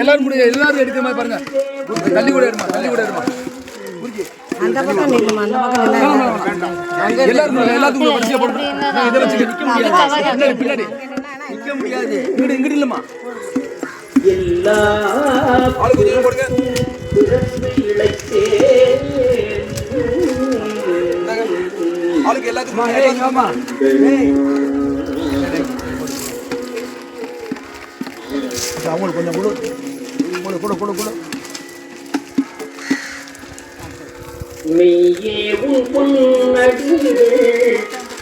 எல்லாரும் முடியும் எல்லாரும் எடுக்கிற மாதிரி பாருங்க. தள்ளி கூட எடுமா தள்ளி கூட எடுமா அந்த பக்கம் நில்லுமா அந்த பக்கம் நில்லு. எல்லாரும் எல்லாத்துக்கும் வரிசையா போடுங்க நான் இதை வச்சு நிக்க முடியாது. பின்னாடி நிக்க முடியாது. இங்கிட்டு இங்கிட்டு இல்லம்மா. எல்லா ஆளு கொஞ்சம் போடுங்க. இந்தாங்க. ஆளுக்கு எல்லாத்துக்கும் எல்லாத்துக்கும் அவங்களுக்கு கொஞ்சம் கொடு கொடு கொடு கொடு கொடு மெய்யே உன் பொன்னடிகள்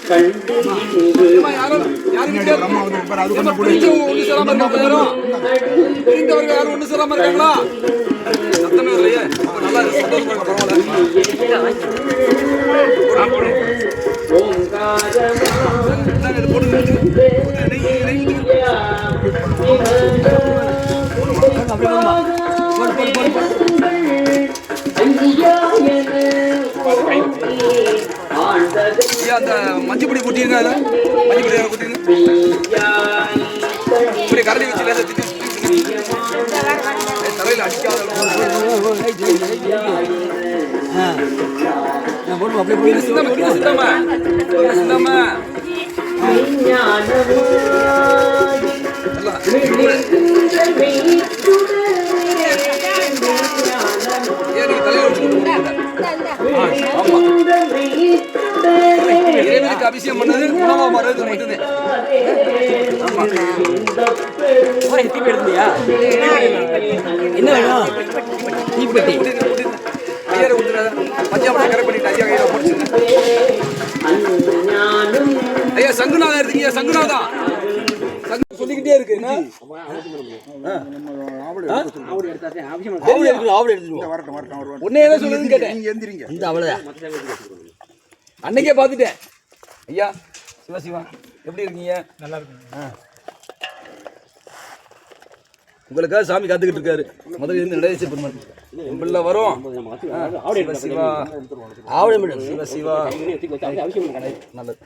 கண்டு யாரும் யாரும் இங்க ஏம்மா, பிடிச்சவங்க ஒண்ணு சொல்லாம இருக்காங்க யாரும்? பிரிந்தவர்கள் யாரும் ஒண்ணு சொல்லாம இருக்காங்களா சத்தமே இல்லையே அப்ப நல்லா இருக்கு சந்தோஷமா இருக்கு பரவாயில்ல ஓங்காரமா இந்தாங்க, இது போடுங்க ஐயா அந்த மஞ்சள் பொடி கொட்டிருங்க அதை. மஞ்சள் பொடி கொட்டிருங்க. இப்படி கரண்டி வச்சு லேசா திட்டி தலையில அடிக்காத சிந்தாம சிந்தாம சிந்தாம ஆமா. அபிஷேகம் பண்ணது உணவா மாறுறது மட்டும்தான் என்ன வேணும்? தீப்பெட்டி. ஐயரை விட்டுறாத பஞ்சாபத்தை கரை பண்ணிட்டு ஐயா கையில போட்டுச்சுங்க ஐயா சங்குநாதா இருக்கீங்க. சங்குநாதா இருக்கு என்ன? உன்னை என்ன சொல்லுதுன்னு கேட்டேன் இந்த அவ்வளோதான் அன்னைக்கே பார்த்துட்டேன் ஐயா சிவா சிவா எப்படி இருக்கீங்க நல்லா இருக்கு உங்களுக்காக சாமி காத்துக்கிட்டு இருக்காரு முதல்ல இருந்து நடேச பெருமாள் வரும் சிவ சிவ சிவா நல்லது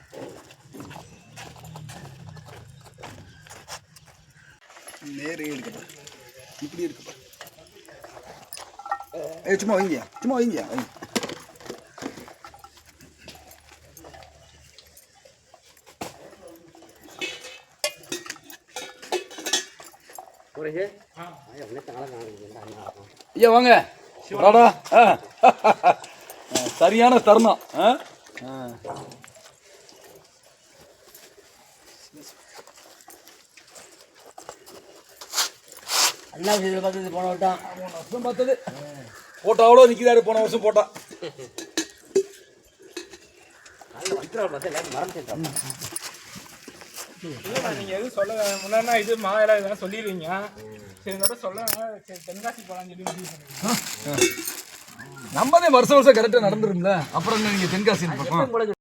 நேரே இருக்குப்பா இப்படி இருக்குப்பா ஏய் சும்மா வைங்க. சும்மா வைங்க. வைங்க. ஐயா வாங்க. சரியான தருணம். ஆ? அண்ணா விஷயத்தில் பார்த்து போன விட்டான் போன வருஷம் பார்த்தது. போட்டாவோட நிக்கிறாரு போன வருஷம் போட்டா. நீங்க எதுவும் சொல்ல முன்னாடினா இது மாவில இதெல்லாம் சொல்லிடுவீங்க. சரி இந்த தடவை சொல்ல சரி தென்காசி போலாம்னு சொல்லி முடிவு பண்ணுங்க நம்மதே வருஷம் வருஷம் கரெக்டா நடந்துரும்ல. அப்புறம் என்ன நீங்க தென்காசி பக்கம்